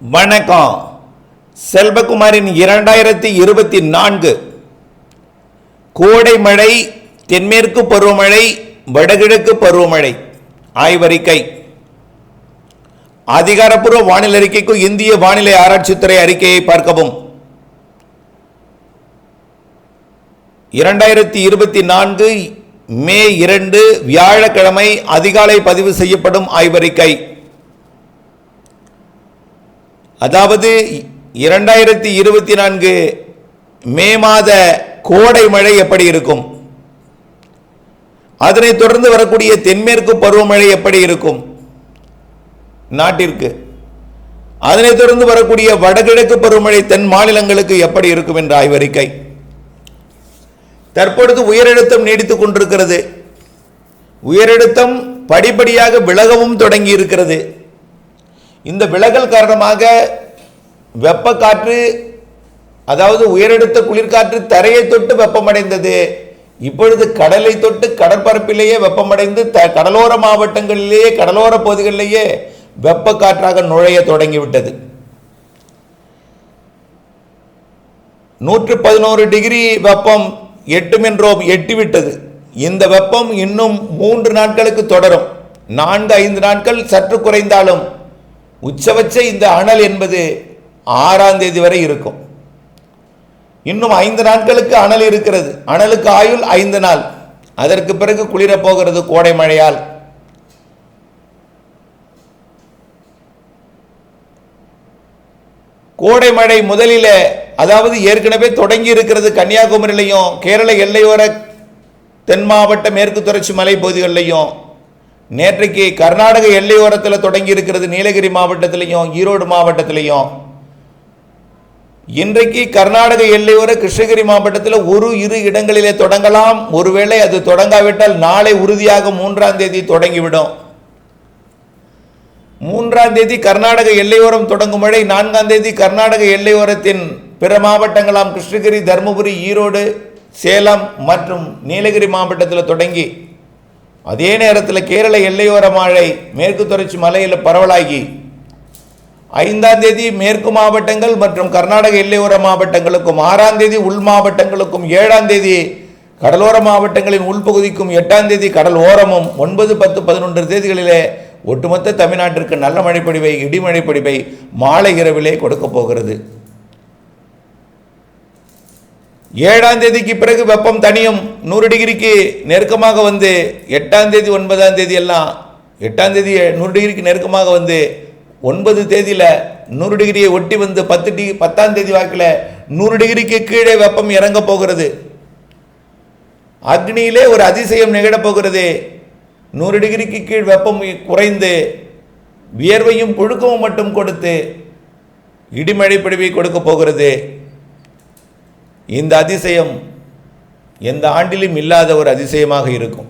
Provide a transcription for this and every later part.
வணக்கம். செல்வகுமாரின் இரண்டாயிரத்தி இருபத்தி நான்கு கோடை மழை தென்மேற்கு பருவமழை வடகிழக்கு பருவமழை ஆய்வறிக்கை. அதிகாரப்பூர்வ வானிலை அறிக்கைக்கு இந்திய வானிலை ஆராய்ச்சித்துறை அறிக்கையை பார்க்கவும். இரண்டாயிரத்தி இருபத்தி நான்கு மே இரண்டு வியாழக்கிழமை அதிகாலை பதிவு செய்யப்படும் ஆய்வறிக்கை. அதாவது இரண்டாயிரத்தி இருபத்தி நான்கு மே மாத கோடை மழை எப்படி இருக்கும்? அதனைத் தொடர்ந்து வரக்கூடிய தென்மேற்கு பருவமழை எப்படி இருக்கும்? நாட்டிற்கு. அதனைத் தொடர்ந்து வரக்கூடிய வடகிழக்கு பருவமழை தென் மாநிலங்களுக்கு எப்படி இருக்கும் என்ற ஆய்வறிக்கை. தற்பொழுது உயரழுத்தம் நீடித்துக் கொண்டிருக்கிறது. உயரழுத்தம் படிப்படியாக விலகவும் தொடங்கி இருக்கிறது இந்த விலகல் காரணமாக வெப்ப காற்று அதாவது உயரடுத்த குளிர்காற்று தரையை தொட்டு வெப்பமடைந்தது. இப்பொழுது கடலை தொட்டு கடற்பரப்பிலேயே வெப்பமடைந்து த கடலோர மாவட்டங்களிலேயே கடலோர பகுதிகளிலேயே வெப்ப காற்றாக நுழைய தொடங்கிவிட்டது. நூற்று பதினோரு டிகிரி வெப்பம் எட்டும் என்றோம் எட்டிவிட்டது. இந்த வெப்பம் இன்னும் மூன்று நாட்களுக்கு தொடரும். நான்கு ஐந்து நாட்கள் சற்று குறைந்தாலும் உச்சபட்ச இந்த அனல் என்பது ஆறாம் தேதி வரை இருக்கும். இன்னும் ஐந்து நாட்களுக்கு அனல் இருக்கிறது. அனலுக்கு ஆயுள் ஐந்து நாள். அதற்கு பிறகு குளிரப் போகிறது கோடை மழையால். கோடை மழை முதலில் அதாவது ஏற்கனவே தொடங்கி இருக்கிறது கன்னியாகுமரியிலையும் கேரள எல்லையோர தென் மாவட்ட மேற்கு தொடர்ச்சி மலை பகுதிகளிலையும் நேற்றைக்கு கர்நாடக எல்லையோரத்தில் தொடங்கி இருக்கிறது நீலகிரி மாவட்டத்திலையும் ஈரோடு மாவட்டத்திலையும். இன்றைக்கு கர்நாடக எல்லையோர கிருஷ்ணகிரி மாவட்டத்தில் ஒரு இரு இடங்களிலே தொடங்கலாம். ஒருவேளை அது தொடங்காவிட்டால் நாளை உறுதியாக மூன்றாம் தேதி தொடங்கிவிடும். மூன்றாம் தேதி கர்நாடக எல்லையோரம் தொடங்கும் மழை நான்காம் தேதி கர்நாடக எல்லையோரத்தின் பிற மாவட்டங்களாம் கிருஷ்ணகிரி தருமபுரி ஈரோடு சேலம் மற்றும் நீலகிரி மாவட்டத்தில் தொடங்கி அதே நேரத்தில் கேரள எல்லையோர மழை மேற்கு தொடர்ச்சி மலையில் பரவலாகி ஐந்தாம் தேதி மேற்கு மாவட்டங்கள் மற்றும் கர்நாடக எல்லையோர மாவட்டங்களுக்கும் ஆறாம் தேதி உள் மாவட்டங்களுக்கும் ஏழாம் தேதி கடலோர மாவட்டங்களின் உள்பகுதிக்கும் எட்டாம் தேதி கடல் ஓரமும் ஒன்பது பத்து பதினொன்று தேதிகளிலே ஒட்டுமொத்த தமிழ்நாட்டிற்கு நல்ல மழைப்பொழிவை இடிமழை மாலை இரவிலே கொடுக்க போகிறது. ஏழாம் தேதிக்கு பிறகு வெப்பம் தனியும். நூறு டிகிரிக்கு நெருக்கமாக வந்து எட்டாம் தேதி ஒன்பதாம் தேதி எல்லாம் எட்டாம் தேதி நூறு டிகிரிக்கு நெருக்கமாக வந்து ஒன்பது தேதியில் நூறு டிகிரியை ஒட்டி வந்து பத்து டிகிரி பத்தாம் தேதி வாக்கில் நூறு டிகிரிக்கு கீழே வெப்பம் இறங்க போகிறது. அக்னியிலே ஒரு அதிசயம் நிகழப் போகிறது. நூறு டிகிரிக்கு கீழ் வெப்பம் குறைந்து வியர்வையும் புழுக்கமும் மட்டும் கொடுத்து இடிமழை பிடிவை கொடுக்க போகிறது. இந்த அதிசயம் எந்த ஆண்டிலும் இல்லாத ஒரு அதிசயமாக இருக்கும்.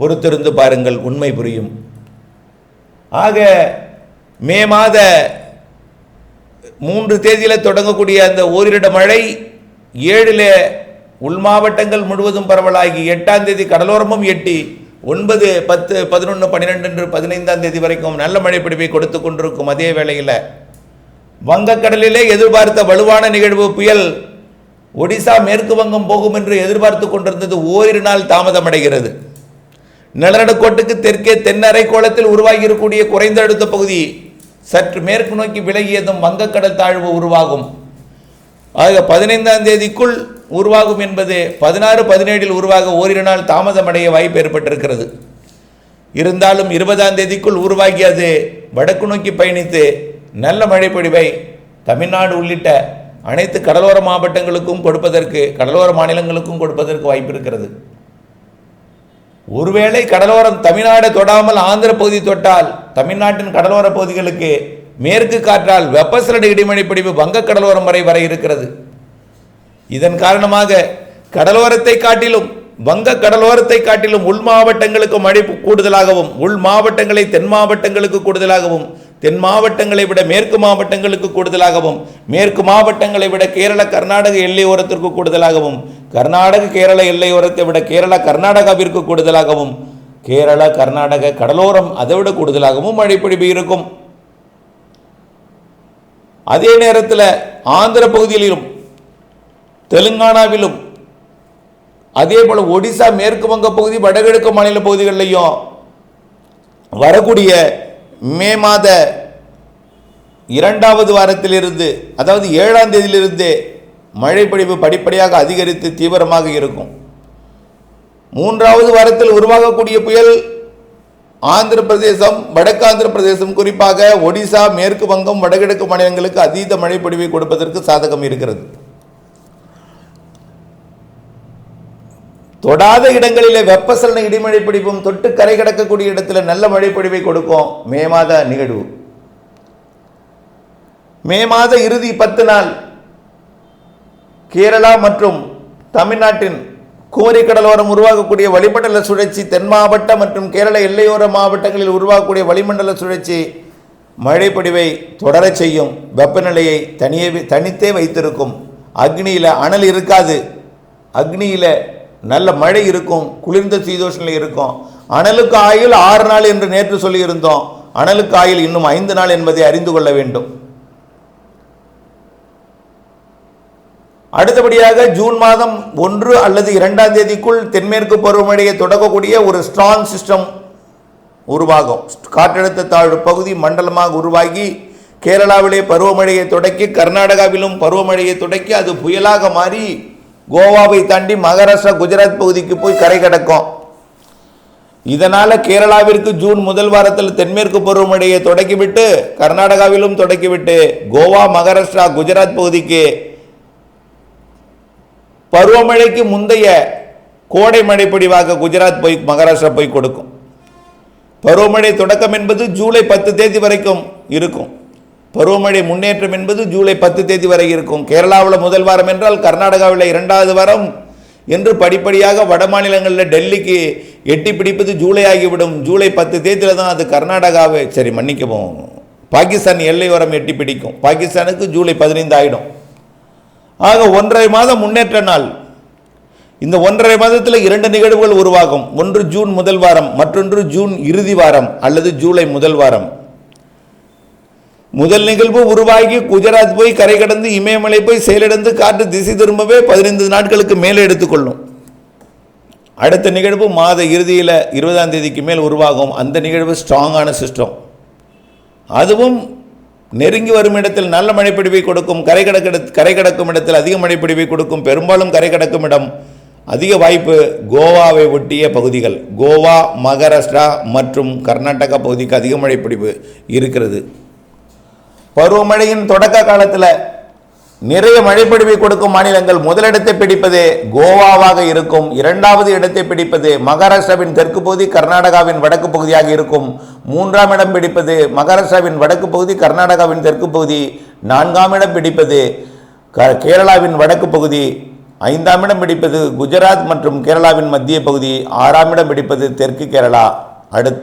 பொறுத்திருந்து பாருங்கள் உண்மை புரியும். ஆக மே மாத மூன்று தேதியில் தொடங்கக்கூடிய அந்த ஓரிட மழை ஏழில் உள் மாவட்டங்கள் முழுவதும் பரவலாகி எட்டாம் தேதி கடலோரமும் எட்டி ஒன்பது பத்து பதினொன்று பன்னிரெண்டு என்று பதினைந்தாம் தேதி வரைக்கும் நல்ல மழை பிடிப்பை கொடுத்து கொண்டிருக்கும் அதே வேளையில் வங்கக்கடலிலே எதிர்பார்த்த வலுவான நிகழ்வு புயல் ஒடிசா மேற்கு வங்கம் போகும் என்று எதிர்பார்த்து கொண்டிருந்தது ஓரிரு நாள் தாமதமடைகிறது. நிலநடுக்கோட்டுக்கு தெற்கே தென்னரை கோலத்தில் உருவாகி இருக்கக்கூடிய குறைந்த அழுத்த பகுதி சற்று மேற்கு நோக்கி விலகியதும் வங்கக்கடல் தாழ்வு உருவாகும். ஆக பதினைந்தாம் தேதிக்குள் உருவாகும் என்பது பதினாறு பதினேழில் உருவாக ஓரிரு நாள் தாமதமடைய வாய்ப்பு ஏற்பட்டிருக்கிறது. இருந்தாலும் இருபதாம் தேதிக்குள் உருவாகி அது வடக்கு நோக்கி பயணித்து நல்ல மழைப்பொழிவை தமிழ்நாடு உள்ளிட்ட அனைத்து கடலோர மாவட்டங்களுக்கும் கொடுப்பதற்கு கடலோர மாநிலங்களுக்கும் கொடுப்பதற்கு வாய்ப்பு இருக்கிறது. ஒருவேளை கடலோரம் தமிழ்நாடு தொடாமல் ஆந்திர பகுதி தொட்டால் தமிழ்நாட்டின் கடலோர பகுதிகளுக்கு மேற்கு காற்றால் வெப்பசலன இடிமழை பிடிப்பு வங்க கடலோரம் வரை வர இருக்கிறது. இதன் காரணமாக கடலோரத்தை காட்டிலும் வங்க கடலோரத்தை காட்டிலும் உள் மாவட்டங்களுக்கு மழை கூடுதலாகவும் உள் மாவட்டங்களை தென் மாவட்டங்களுக்கு கூடுதலாகவும் தென் மாவட்டங்களை விட மேற்கு மாவட்டங்களுக்கு கூடுதலாகவும் மேற்கு மாவட்டங்களை விட கேரள கர்நாடக எல்லையோரத்திற்கு கூடுதலாகவும் கர்நாடக கேரள எல்லையோரத்தை விட கேரளா கர்நாடகாவிற்கு கூடுதலாகவும் கேரளா கர்நாடக கடலோரம் அதை விட கூடுதலாகவும் மழை பொழிவு இருக்கும். அதே நேரத்தில் ஆந்திர பகுதியிலும் தெலுங்கானாவிலும் அதே போல் ஒடிசா மேற்கு வங்க பகுதி வடகிழக்கு மாநில பகுதிகளிலையும் வரக்கூடிய மே மாத இரண்டாவது வாரத்திலிருந்து அதாவது ஏழாம் தேதியிலிருந்து மழைப்பொழிவு படிப்படியாக அதிகரித்து தீவிரமாக இருக்கும். மூன்றாவது வாரத்தில் உருவாகக்கூடிய புயல் ஆந்திர பிரதேசம் வடக்கு ஆந்திர பிரதேசம் குறிப்பாக ஒடிசா மேற்கு வங்கம் வடகிழக்கு மாநிலங்களுக்கு அதீத மழைப்பொழிவை கொடுப்பதற்கு சாதகம் இருக்கிறது. தொடாத இடங்களிலே வெப்பசலன இடிமழை பிடிப்பும் தொட்டு கரை கடக்கக்கூடிய இடத்துல நல்ல மழைப்பொழிவை கொடுக்கும். மே மாத நிகழ்வு. மே மாத இறுதி பத்து நாள் கேரளா மற்றும் தமிழ்நாட்டின் குமரி கடலோரம் உருவாகக்கூடிய வளிமண்டல சுழற்சி தென் மாவட்ட மற்றும் கேரள எல்லையோர மாவட்டங்களில் உருவாகக்கூடிய வளிமண்டல சுழற்சி மழைப்பொழிவை தொடரச் செய்யும். வெப்பநிலையை தனியே தனித்தே வைத்திருக்கும். அக்னியில் அனல் இருக்காது. அக்னியில் நல்ல மழை இருக்கும் குளிர்ந்த சீதோஷனில் இருக்கும். அனலுக்கு ஆயுள் ஆறு நாள் என்று நேற்று சொல்லியிருந்தோம். அனலுக்கு ஆயுள் இன்னும் ஐந்து நாள் என்பதை அறிந்து கொள்ள வேண்டும். அடுத்தபடியாக ஜூன் மாதம் ஒன்று அல்லது இரண்டாம் தேதிக்குள் தென்மேற்கு பருவமழையை தொடங்கக்கூடிய ஒரு ஸ்ட்ராங் சிஸ்டம் உருவாகும். காற்றழுத்த தாழ்வு பகுதி மண்டலமாக உருவாகி கேரளாவிலே பருவமழையை தொடக்கி கர்நாடகாவிலும் பருவமழையை தொடக்கி அது புயலாக மாறி கோவாவை தாண்டி மகாராஷ்டிரா குஜராத் பகுதிக்கு போய் கரை கடக்கும். இதனால் கேரளாவிற்கு ஜூன் முதல் வாரத்தில் தென்மேற்கு பருவமழையை தொடக்கிவிட்டு கர்நாடகாவிலும் தொடக்கிவிட்டு கோவா மகாராஷ்டிரா குஜராத் பகுதிக்கு பருவமழைக்கு முந்தைய கோடை மழை பொழிவாக குஜராத் போய் மகாராஷ்டிரா போய் கொடுக்கும். பருவமழை தொடக்கம் என்பது ஜூலை பத்து தேதி வரைக்கும் இருக்கும். பருவமழை முன்னேற்றம் என்பது ஜூலை பத்து தேதி வரை இருக்கும். கேரளாவில் முதல் வாரம் என்றால் கர்நாடகாவில் இரண்டாவது வாரம். என்று படிப்படியாக வட மாநிலங்களில் டெல்லிக்கு எட்டி பிடிப்பது ஜூலை ஆகிவிடும். ஜூலை பத்து தேதியில் தான் அது கர்நாடகாவை சரி மன்னிக்கவும் பாகிஸ்தான் எல்லையோரம் எட்டி பிடிக்கும். பாகிஸ்தானுக்கு ஜூலை பதினைந்து ஆகிடும் ஆக ஒன்றரை மாதம் முன்னேற்ற நாள். இந்த ஒன்றரை மாதத்தில் இரண்டு நிகழ்வுகள் உருவாகும். ஒன்று ஜூன் முதல் வாரம் மற்றொன்று ஜூன் இறுதி வாரம் அல்லது ஜூலை முதல் வாரம். முதல் நிகழ்வு உருவாகி குஜராத் போய் கரை கடந்து இமயமலை போய் செயலிழந்து காற்று திசை திரும்பவே பதினைந்து நாட்களுக்கு மேலே எடுத்துக்கொள்ளும். அடுத்த நிகழ்வு மாத இறுதியில் இருபதாம் தேதிக்கு மேல் உருவாகும். அந்த நிகழ்வு ஸ்ட்ராங்கான சிஸ்டம் அதுவும் நெருங்கி வரும் இடத்தில் நல்ல மழைப்பிடிவை கொடுக்கும். கரை கடக்க கரை கடக்கும் இடத்தில் அதிக மழைப்பிடிவை கொடுக்கும். பெரும்பாலும் கரை கடக்கும் இடம். அதிக வாய்ப்பு கோவாவை ஒட்டிய பகுதிகள். கோவா மகாராஷ்டிரா மற்றும் கர்நாடகா பகுதிக்கு அதிக மழைப்பிடிவு இருக்கிறது. பருவமழையின் தொடக்க காலத்தில் நிறைய மழைப்பொழிவை கொடுக்கும் மாநிலங்கள் முதலிடத்தை பிடிப்பது கோவாவாக இருக்கும். இரண்டாவது இடத்தை பிடிப்பது மகாராஷ்டிராவின் தெற்கு பகுதி கர்நாடகாவின் வடக்கு பகுதியாக இருக்கும். மூன்றாம் இடம் பிடிப்பது மகாராஷ்டிராவின் வடக்கு பகுதி கர்நாடகாவின் தெற்கு பகுதி. நான்காம் இடம் பிடிப்பது க கேரளாவின் வடக்கு பகுதி. ஐந்தாம் இடம் பிடிப்பது குஜராத் மற்றும் கேரளாவின் மத்திய பகுதி. ஆறாம் இடம் பிடிப்பது தெற்கு கேரளா. அடுத்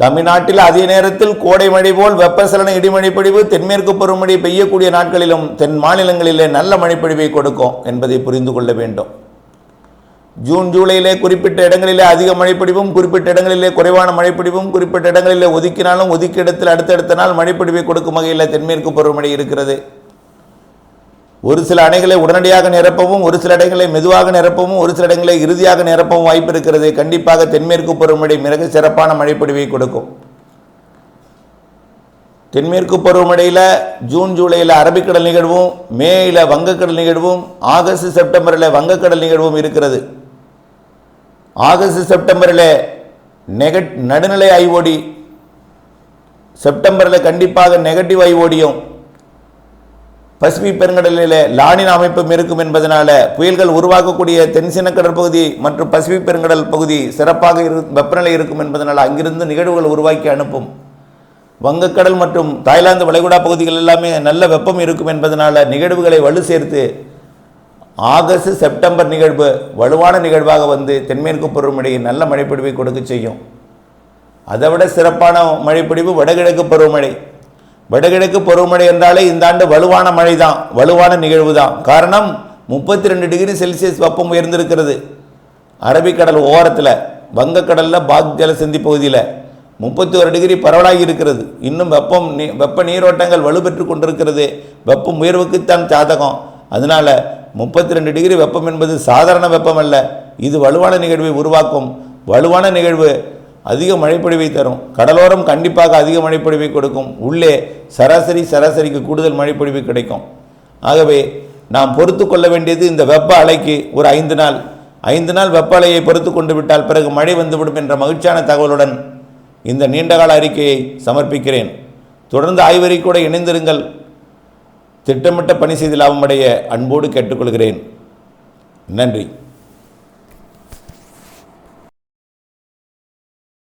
தமிழ்நாட்டில் அதே நேரத்தில் கோடை மழை போல் வெப்பசலன இடிமழை பொழிவு தென்மேற்கு பருவமழை பெய்யக்கூடிய நாட்களிலும் தென் மாநிலங்களிலே நல்ல மழைப்பொழிவை கொடுக்கும் என்பதை புரிந்து கொள்ள வேண்டும். ஜூன் ஜூலையிலே குறிப்பிட்ட இடங்களிலே அதிக மழைப்பொழிவும் குறிப்பிட்ட இடங்களிலே குறைவான மழைப்பொழிவும் குறிப்பிட்ட இடங்களிலே ஒதுக்கினாலும் ஒதுக்கி இடத்தில் அடுத்தடுத்த நாள் மழைப்பொழிவை கொடுக்கும் வகையில் தென்மேற்கு பருவமழை இருக்கிறது. ஒரு சில அணைகளை உடனடியாக நிரப்பவும் ஒரு சில இடங்களை மெதுவாக நிரப்பவும் ஒரு சில இடங்களை இறுதியாக நிரப்பவும் வாய்ப்பு இருக்கிறது. கண்டிப்பாக தென்மேற்கு பருவமழை மிக சிறப்பான மழைப்பொழிவை கொடுக்கும். தென்மேற்கு பருவமழையில் ஜூன் ஜூலையில் அரபிக்கடல் நிகழ்வும் மேயில் வங்கக்கடல் நிகழ்வும் ஆகஸ்ட் செப்டம்பரில் வங்கக்கடல் நிகழ்வும் இருக்கிறது. ஆகஸ்ட் செப்டம்பரில் நெகட் நடுநிலை ஐஓடி செப்டம்பரில் கண்டிப்பாக நெகட்டிவ் ஐஓடியும் பசிபிக் பெருங்கடலில் லானின் அமைப்பும் இருக்கும் என்பதனால புயல்கள் உருவாக்கக்கூடிய தென்சின கடற்பகுதி மற்றும் பசிபிக் பெருங்கடல் பகுதி சிறப்பாக இரு வெப்பநிலை இருக்கும் என்பதனால் அங்கிருந்து நிகழ்வுகள் உருவாக்கி அனுப்பும். வங்கக்கடல் மற்றும் தாய்லாந்து வளைகுடா பகுதிகள் எல்லாமே நல்ல வெப்பம் இருக்கும் என்பதனால நிகழ்வுகளை வலு சேர்த்து ஆகஸ்ட் செப்டம்பர் நிகழ்வு வலுவான நிகழ்வாக வந்து தென்மேற்கு பருவமழையை நல்ல மழைப்பிடிவை கொடுக்க செய்யும். அதை விட சிறப்பான மழைப்பிடிவு வடகிழக்கு பருவமழை. வடகிழக்கு பருவமழை என்றாலே இந்த ஆண்டு வலுவான மழை தான் வலுவான நிகழ்வு தான் காரணம் முப்பத்தி ரெண்டு டிகிரி செல்சியஸ் வெப்பம் உயர்ந்திருக்கிறது. அரபிக்கடல் ஓரத்தில் வங்கக்கடலில் பாக் ஜலசந்தி பகுதியில் முப்பத்தி ஒரு டிகிரி பரவலாகி இருக்கிறது. இன்னும் வெப்பம் வெப்ப நீரோட்டங்கள் வலுப்பெற்று கொண்டிருக்கிறது. வெப்பம் உயர்வுக்குத்தான் சாதகம். அதனால முப்பத்தி ரெண்டு டிகிரி வெப்பம் என்பது சாதாரண வெப்பம் அல்ல இது வலுவான நிகழ்வை உருவாக்கும். வலுவான நிகழ்வு அதிக மழைப்பொழிவை தரும். கடலோரம் கண்டிப்பாக அதிக மழைப்பொழிவை கொடுக்கும். உள்ளே சராசரி சராசரிக்கு கூடுதல் மழைப்பொழிவு கிடைக்கும். ஆகவே நாம் பொறுத்து கொள்ள வேண்டியது இந்த வெப்ப அலைக்கு ஒரு ஐந்து நாள். ஐந்து நாள் வெப்ப அலையை பொறுத்து கொண்டு விட்டால் பிறகு மழை வந்துவிடும் என்ற மகிழ்ச்சியான தகவலுடன் இந்த நீண்டகால அறிக்கையை சமர்ப்பிக்கிறேன். தொடர்ந்து ஆய்வறிக்கூட இணைந்திருங்கள். திட்டமிட்ட பணி செய்து லாபமடைய அன்போடு கேட்டுக்கொள்கிறேன். நன்றி.